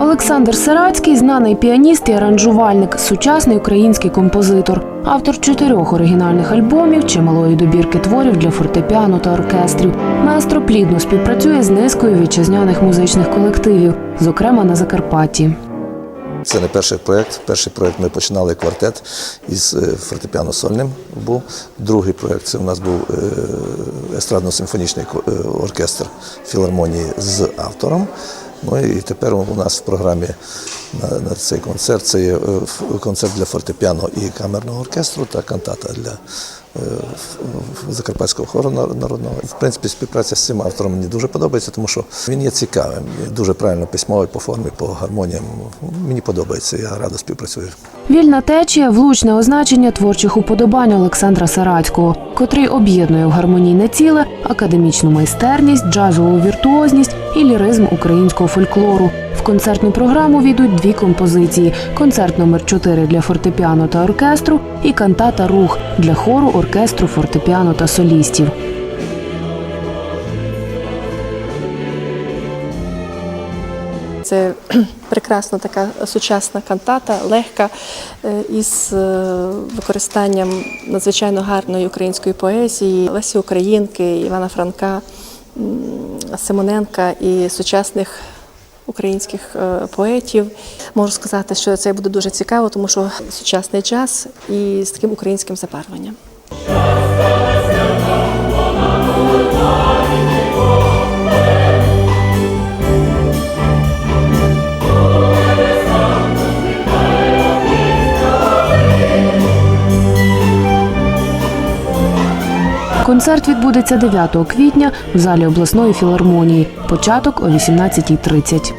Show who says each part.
Speaker 1: Олександр Сарацький знаний піаніст і аранжувальник, сучасний український композитор, автор чотирьох оригінальних альбомів, чималої добірки творів для фортепіано та оркестрів. Маестро плідно співпрацює з низкою вітчизняних музичних колективів, зокрема на Закарпатті.
Speaker 2: Це не перший проєкт. Перший проєкт ми починали квартет із е, фортепіано сольним. Був другий проєкт це у нас був е, естрадно-симфонічний е, оркестр філармонії з автором. Ну і тепер у нас в програмі на, на цей концерт це є е, концерт для фортепіано і камерного оркестру та кантата для е, Закарпатського хору народного. В принципі, співпраця з цим автором мені дуже подобається, тому що він є цікавим, дуже правильно письмовий по формі, по гармоніям. Мені подобається, я радо співпрацюю.
Speaker 1: Вільна течія влучне означення творчих уподобань Олександра Сарацького, котрий об'єднує в гармонійне ціле академічну майстерність, джазову віртуозність і ліризм українського фольклору. Концертну програму війдуть дві композиції: концерт номер 4 для фортепіано та оркестру і кантата Рух для хору, оркестру, фортепіано та солістів.
Speaker 3: Це прекрасна така сучасна кантата, легка, е, із е, використанням надзвичайно гарної української поезії Лесі Українки, Івана Франка, Симоненка і сучасних українських е, поетів. Можу сказати, що це буде дуже цікаво, тому що сучасний час і з таким українським забарвленням.
Speaker 1: Концерт відбудеться 9 квітня в залі обласної філармонії. Початок о 18.30.